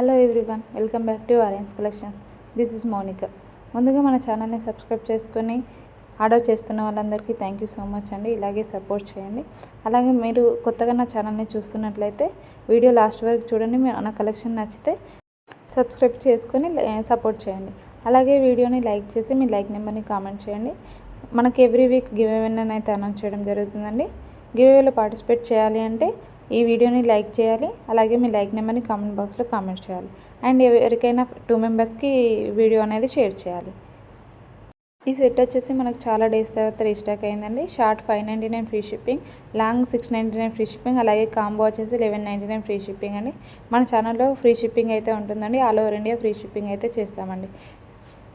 Hello everyone welcome back to orange collections. This is Mounika. ముందుగా మన ఛానల్ని subscribe చేసుకొని ఆర్డర్ చేస్తున్న వాళ్ళందరికీ థ్యాంక్ యూ సో మచ్ అండి. ఇలాగే సపోర్ట్ చేయండి. అలాగే మీరు కొత్తగా నా ఛానల్ని చూస్తున్నట్లయితే వీడియో లాస్ట్ వరకు చూడండి. నా కలెక్షన్ నచ్చితే సబ్స్క్రైబ్ చేసుకొని సపోర్ట్ చేయండి. అలాగే వీడియోని లైక్ చేసి మీ లైక్ నెంబర్ని కామెంట్ చేయండి. మనకి ఎవ్రీ వీక్ గివ్ అయితే అనౌన్స్ చేయడం జరుగుతుందండి. గివ్ పార్టిసిపేట్ చేయాలి అంటే ఈ వీడియోని లైక్ చేయాలి. అలాగే మీ లైక్ నెంబర్ని కామెంట్ బాక్స్లో కామెంట్ చేయాలి. అండ్ ఎవరికైనా టూ మెంబర్స్కి వీడియో అనేది షేర్ చేయాలి. ఈ సెట్ వచ్చేసి మనకు చాలా డేస్ తర్వాత రీస్టాక్ అయిందండి. Short five ninety nine free shipping long six ninety nine free shipping అలాగే కాంబో వచ్చేసి eleven ninety nine free shipping అండి. మన ఛానల్లో ఫ్రీ షిప్పింగ్ అయితే ఉంటుందండి. All over India free shipping అయితే చేస్తామండి.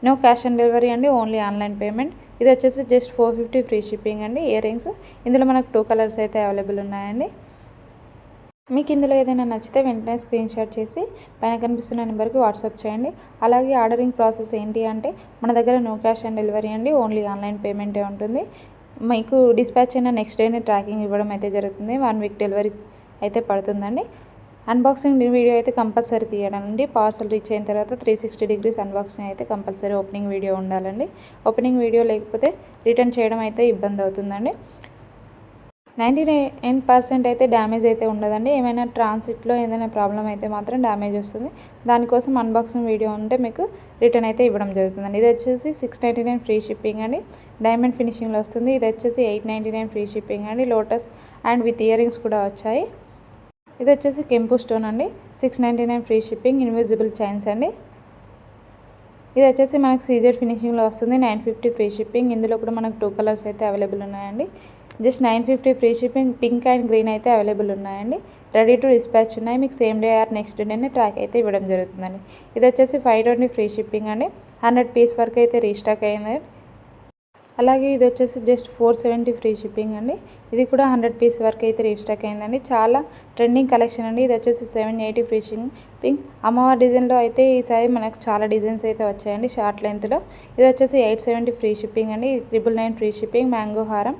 నో క్యాష్ ఆన్ డెలివరీ అండి ఓన్లీ ఆన్లైన్ పేమెంట్. ఇది వచ్చేసి just four fifty free shipping అండి ఇయర్ రింగ్స్. ఇందులో మనకు టూ కలర్స్ అయితే అవైలబుల్ ఉన్నాయండి. మీకు ఇందులో ఏదైనా నచ్చితే వెంటనే స్క్రీన్ షాట్ చేసి పైన కనిపిస్తున్న నెంబర్కి వాట్సాప్ చేయండి. అలాగే ఆర్డరింగ్ ప్రాసెస్ ఏంటి అంటే మన దగ్గర నో క్యాష్ ఆన్ డెలివరీ అండి ఓన్లీ ఆన్లైన్ పేమెంటే ఉంటుంది. మీకు డిస్పాచ్ అయిన నెక్స్ట్ డేనే ట్రాకింగ్ ఇవ్వడం అయితే జరుగుతుంది. వన్ వీక్ డెలివరీ అయితే పడుతుందండి. అన్బాక్సింగ్ వీడియో అయితే కంపల్సరీ తీయడండి. పార్సల్ రీచ్ అయిన తర్వాత త్రీ సిక్స్టీ డిగ్రీస్ అన్బాక్సింగ్ అయితే కంపల్సరీ ఓపెనింగ్ వీడియో ఉండాలండి. ఓపెనింగ్ వీడియో లేకపోతే రిటర్న్ చేయడం అయితే ఇబ్బంది అవుతుందండి. నైంటీ నైన్ పర్సెంట్ అయితే డ్యామేజ్ అయితే ఉండదండి. ఏమైనా ట్రాన్సిట్లో ఏదైనా ప్రాబ్లం అయితే మాత్రం డ్యామేజ్ వస్తుంది. దానికోసం అన్బాక్సింగ్ వీడియో ఉంటే మీకు రిటర్న్ అయితే ఇవ్వడం జరుగుతుందండి. ఇది వచ్చేసి six ninety nine free shipping అండి. డైమండ్ ఫినిషింగ్లో వస్తుంది. ఇది వచ్చేసి eight ninety nine free shipping అండి. లోటస్ అండ్ విత్ ఇయరింగ్స్ కూడా వచ్చాయి. ఇది వచ్చేసి కెంపు స్టోన్ అండి. Six ninety nine free shipping invisible chains అండి. ఇది వచ్చేసి మనకు సీజర్ ఫినిషింగ్లో వస్తుంది. Nine fifty free shipping. ఇందులో కూడా మనకు టూ కలర్స్ అయితే అవైలబుల్ ఉన్నాయండి. Just nine fifty free shipping pink and green అయితే అవైలబుల్ ఉన్నాయండి. రెడీ టు డిస్పాచ్ ఉన్నాయి. మీకు సేమ్ డే ఆర్ నెక్స్ట్ డేనే ట్రాక్ అయితే ఇవ్వడం జరుగుతుందండి. ఇది వచ్చేసి ఫైవ్ ట్వంటీ ఫ్రీ షిప్పింగ్ అండి. హండ్రెడ్ పీస్ వరకు అయితే రీస్టాక్ అయింది. అలాగే ఇది వచ్చేసి just four seventy free shipping అండి. ఇది కూడా హండ్రెడ్ పీస్ వరకు అయితే రీస్టాక్ అయిందండి. చాలా ట్రెండింగ్ కలెక్షన్ అండి. ఇది వచ్చేసి సెవెన్ ఎయిటీ ఫ్రీ షిప్పింగ్ అమ్మవారి డిజైన్లో అయితే ఈసారి మనకు చాలా డిజైన్స్ అయితే వచ్చాయండి. షార్ట్ లెంత్లో ఇది వచ్చేసి ఎయిట్ సెవెంటీ ఫ్రీ షిప్పింగ్ అండి. Triple nine free shipping mango హారం.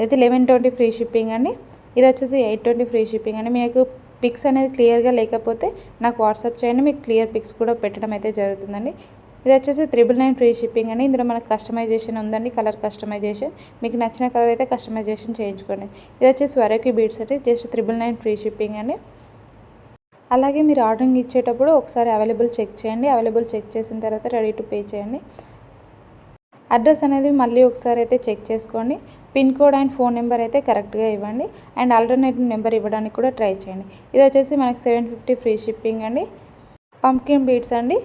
అయితే లెవెన్ ట్వంటీ ఫ్రీ షిప్పింగ్ అండి. ఇది వచ్చేసి ఎయిట్ ట్వంటీ ఫ్రీ షిప్పింగ్ అండి. మీకు పిక్స్ అనేది క్లియర్గా లేకపోతే నాకు వాట్సాప్ చేయండి. మీకు క్లియర్ పిక్స్ కూడా పెట్టడం అయితే జరుగుతుందండి. ఇది వచ్చేసి త్రిబుల్ నైన్ ఫ్రీ షిప్పింగ్ అండి. ఇందులో మనకు కస్టమైజేషన్ ఉందండి. Colour customization. మీకు నచ్చిన కలర్ అయితే కస్టమైజేషన్ చేయించుకోండి. ఇది వచ్చేసి వరకు బీడ్స్ అండి. Just triple nine free shipping అండి. అలాగే మీరు ఆర్డరింగ్ ఇచ్చేటప్పుడు ఒకసారి అవైలబుల్ చెక్ చేయండి. అవైలబుల్ చెక్ చేసిన తర్వాత రెడీ టు పే చేయండి. అడ్రస్ అనేది మళ్ళీ ఒకసారి అయితే చెక్ చేసుకోండి. Pin code and phone number అయితే కరెక్ట్గా ఇవ్వండి. అండ్ ఆల్టర్నేటివ్ నెంబర్ ఇవ్వడానికి కూడా ట్రై చేయండి. ఇది వచ్చేసి మనకి సెవెన్ ఫిఫ్టీ ఫ్రీ షిప్పింగ్ అండి. పంకిన్ బీట్స్ అండి.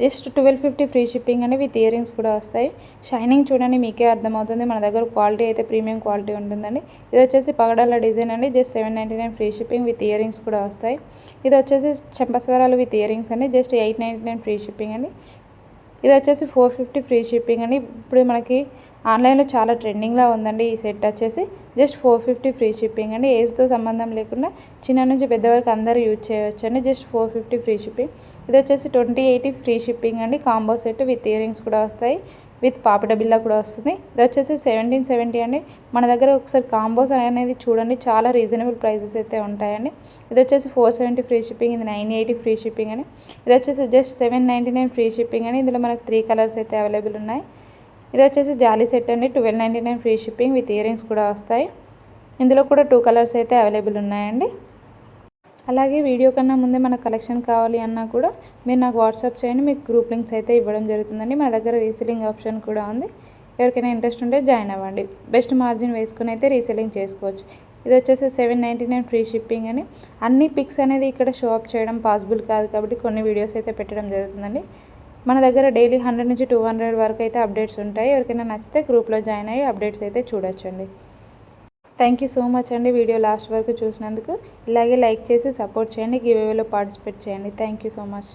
Just twelve fifty free shipping అండి. విత్ ఇయరింగ్స్ కూడా వస్తాయి. షైనింగ్ చూడండి మీకే అర్థమవుతుంది. మన దగ్గర క్వాలిటీ అయితే ప్రీమియం క్వాలిటీ ఉంటుందండి. ఇది వచ్చేసి పగడాల డిజైన్ అండి. Just seven ninety nine free shipping with earrings కూడా వస్తాయి. ఇది వచ్చేసి చెంపస్వరాలు విత్ ఇయరింగ్స్ అండి. Just eight ninety nine free shipping అండి. ఇది వచ్చేసి ఫోర్ ఫిఫ్టీ ఫ్రీ షిప్పింగ్ అండి. ఇప్పుడు మనకి ఆన్లైన్లో చాలా ట్రెండింగ్లో ఉందండి ఈ సెట్ వచ్చేసి. Just four fifty free shipping అండి. ఏజ్తో సంబంధం లేకుండా చిన్న నుంచి పెద్ద వరకు అందరూ యూజ్ చేయవచ్చు అండి just four fifty free shipping. ఇది వచ్చేసి ట్వంటీ ఎయిటీ ఫ్రీ షిప్పింగ్ అండి. కాంబో సెట్ విత్ ఇయరింగ్స్ కూడా వస్తాయి. విత్ పాపడ బిల్లా కూడా వస్తుంది. ఇది వచ్చేసి సెవెంటీన్ సెవెంటీ అండి. మన దగ్గర ఒకసారి కాంబోస్ అనేది చూడండి. చాలా రీజనబుల్ ప్రైజెస్ అయితే ఉంటాయండి. ఇది వచ్చేసి ఫోర్ సెవెంటీ ఫ్రీ షిప్పింగ్. ఇది నైన్ ఎయిటీ ఫ్రీ షిప్పింగ్ అని ఇది వచ్చేసి just seven ninety nine free shipping అని ఇందులో మనకు త్రీ కలర్స్ అయితే అవైలబుల్ ఉన్నాయి. ఇది వచ్చేసి జాలీ సెట్ అండి. Twelve ninety nine free shipping with earrings కూడా వస్తాయి. ఇందులో కూడా టూ కలర్స్ అయితే అవైలబుల్ ఉన్నాయండి. అలాగే వీడియో కన్నా ముందే మన కలెక్షన్ కావాలి అన్నా కూడా మీరు నాకు వాట్సాప్ చేయండి. మీకు గ్రూప్ లింక్స్ అయితే ఇవ్వడం జరుగుతుందండి. మన దగ్గర రీసెలింగ్ ఆప్షన్ కూడా ఉంది. ఎవరికైనా ఇంట్రెస్ట్ ఉంటే జాయిన్ అవ్వండి. బెస్ట్ మార్జిన్ వేసుకుని అయితే రీసెలింగ్ చేసుకోవచ్చు. ఇది వచ్చేసి seven ninety nine free shipping అని. అన్ని పిక్స్ అనేది ఇక్కడ షో అప్ చేయడం పాసిబుల్ కాదు కాబట్టి కొన్ని వీడియోస్ అయితే పెట్టడం జరుగుతుందండి. మన దగ్గర డైలీ హండ్రెడ్ నుంచి టూ హండ్రెడ్ వరకు అయితే అప్డేట్స్ ఉంటాయి. ఎవరికైనా నచ్చితే గ్రూప్లో జాయిన్ అయ్యి అప్డేట్స్ అయితే చూడొచ్చండి. థ్యాంక్ యూ సో మచ్ అండి వీడియో లాస్ట్ వరకు చూసినందుకు. ఇలాగే లైక్ చేసి సపోర్ట్ చేయండి. గివేవేలో పార్టిసిపేట్ చేయండి. Thank you so much.